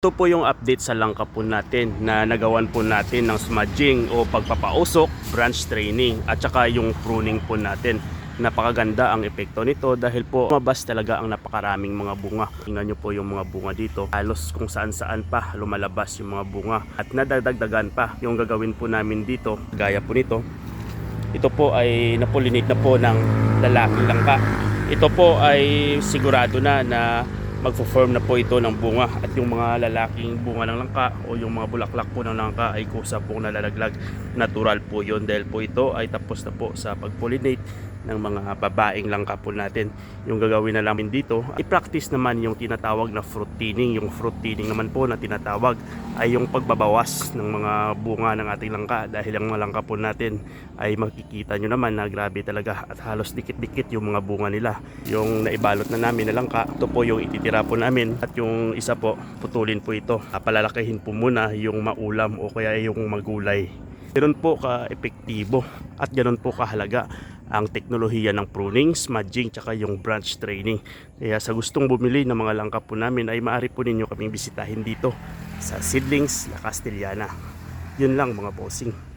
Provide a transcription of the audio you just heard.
Ito po yung update sa langka po natin na nagawan po natin ng smudging o pagpapausok, branch training at saka yung pruning po natin. Napakaganda ang epekto nito dahil po mabas talaga ang napakaraming mga bunga. Tingnan nyo po yung mga bunga dito. Halos kung saan saan pa lumalabas yung mga bunga. At nadadagdagan pa yung gagawin po namin dito. Gaya po nito. Ito po ay napolinate na po ng lalaking langka. Ito po ay sigurado na na magfo-form na po ito ng bunga. At yung mga lalaking bunga ng langka o yung mga bulaklak po ng langka ay kusa pong nalalaglag. Natural po yun dahil po ito ay tapos na po sa pag-pollinate ng mga babaeng langka natin. Yung gagawin na namin dito i-practice naman yung tinatawag na fruit thinning. Yung fruit thinning naman po na tinatawag ay yung pagbabawas ng mga bunga ng ating langka. Dahil ang mga langka natin ay makikita nyo naman na grabe talaga at halos dikit-dikit yung mga bunga nila. Yung naibalot na namin na langka ito po yung ititira po namin. At yung isa po putulin po ito. Palalakihin po muna yung maulam o kaya yung magulay. Ganun po ka-epektibo at ganun po kahalaga ang teknolohiya ng pruning, smudging, tsaka yung branch training. Kaya sa gustong bumili ng mga langka po namin ay maaari po ninyo kaming bisitahin dito sa Seedlings La Castellana. Yun lang mga bossing.